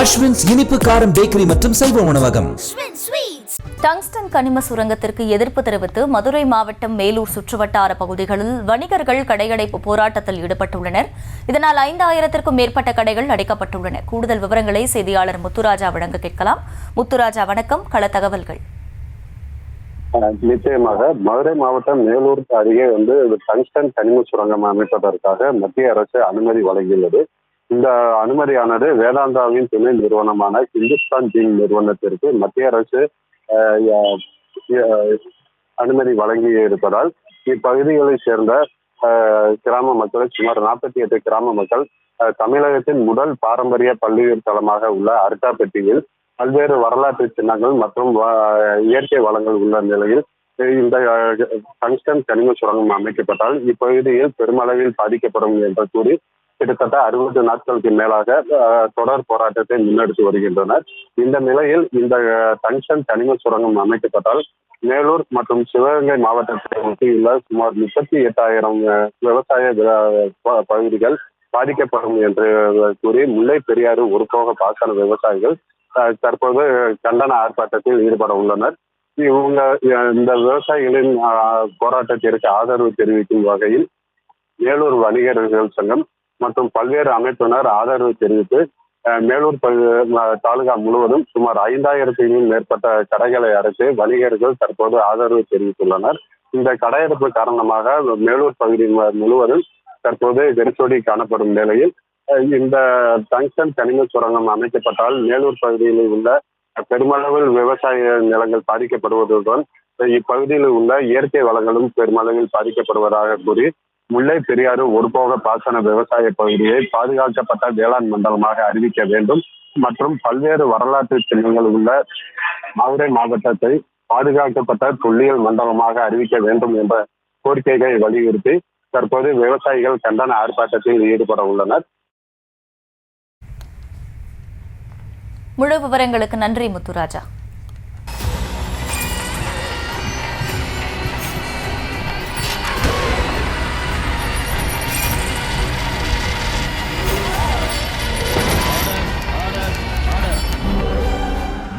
அஸ்வின்ஸ் இனிப்பு காரம் பேக்கரி மற்றும் சைவ உணவகம். டங்ஸ்டன் கனிம சுரங்கத்திற்கு எதிர்ப்பு தெரிவித்து மதுரை மாவட்டம் மேலூர் சுற்றுவட்டார பகுதிகளில் வணிகர்கள் கடையடைப்பு போராட்டத்தில் ஈடுபட்டுள்ளனர். இதனால் ஐந்தாயிரத்திற்கும் மேற்பட்ட கடைகள் அடைக்கப்பட்டுள்ளன. கூடுதல் விவரங்களை செய்தியாளர் முத்துராஜா வழங்க கேட்கலாம். முத்துராஜா வணக்கம். கள தகவல்கள். நிச்சயமாக மதுரை மாவட்டம் மேலூர் அருகே வந்து டங்ஸ்டன் கனிம சுரங்கம் அமைப்பதற்காக மத்திய அரசு அனுமதி வழங்கியுள்ளது. இந்த அனுமதியானது வேதாந்தாவின் துணை நிறுவனமான இந்துஸ்தான் ஜீன் நிறுவனத்திற்கு மத்திய அரசு அனுமதி வழங்கி இருப்பதால் இப்பகுதிகளைச் சேர்ந்த கிராம மக்கள் சுமார் நாற்பத்தி எட்டு கிராம மக்கள் தமிழகத்தின் முதல் பாரம்பரிய பள்ளியூர் தலமாக உள்ள அருக்காப்பட்டியில் பல்வேறு வரலாற்று சின்னங்கள் மற்றும் இயற்கை வளங்கள் உள்ள நிலையில் இந்த டங்ஸ்டன் கனிம சுரங்கம் அமைக்கப்பட்டால் இப்பகுதியில் பெருமளவில் பாதிக்கப்படும் என்று கூறி கிட்டத்தட்ட அறுபது நாட்களுக்கு மேலாக தொடர் போராட்டத்தை முன்னெடுத்து வருகின்றனர். இந்த நிலையில் இந்த அஹ், டங்ஸ்டன் கனிம சுரங்கம் அமைக்கப்பட்டால் மேலூர் மற்றும் சிவகங்கை மாவட்டத்தை ஒட்டியுள்ள சுமார் முப்பத்தி எட்டாயிரம் விவசாய பகுதிகள் பாதிக்கப்படும் என்று கூறி முல்லை பெரியாறு ஒருபோக பாசன விவசாயிகள் தற்போது கண்டன ஆர்ப்பாட்டத்தில் ஈடுபட உள்ளனர். இவங்க இந்த விவசாயிகளின் போராட்டத்திற்கு ஆதரவு தெரிவிக்கும் வகையில் மேலூர் வணிகர்கள் சங்கம் மற்றும் பல்வேறு அமைப்பினர் ஆதரவு தெரிவித்து மேலூர் தாலுகா முழுவதும் சுமார் ஐந்தாயிரத்திற்கும் மேற்பட்ட கடைகளை அடைத்து வணிகர்கள் தற்போது ஆதரவு தெரிவித்துள்ளனர். இந்த கடையெடுப்பு காரணமாக மேலூர் பகுதி முழுவதும் தற்போது வெறிச்சொடி காணப்படும் நிலையில் இந்த டங்ஸ்டன் கனிம சுரங்கம் அமைக்கப்பட்டால் மேலூர் பகுதியில் உள்ள பெருமளவில் விவசாய நிலங்கள் பாதிக்கப்படுவதுடன் இப்பகுதியில் உள்ள இயற்கை வளங்களும் பெருமளவில் பாதிக்கப்படுவதாக கூறி முல்லை பெரியாறு ஒருபோக பாசன விவசாய பகுதியை பாதுகாக்கப்பட்ட வேளாண் மண்டலமாக அறிவிக்க வேண்டும். மற்றும் பல்வேறு வரலாற்று சின்னங்கள் உள்ள மதுரை மாவட்டத்தை பாதுகாக்கப்பட்ட தொல்லியல் மண்டலமாக அறிவிக்க வேண்டும் என்ற கோரிக்கைகளை வலியுறுத்தி தற்போது விவசாயிகள் கண்டன ஆர்ப்பாட்டத்தில் ஈடுபட உள்ளனர். முழு விவரங்களுக்கு நன்றி முத்துராஜா.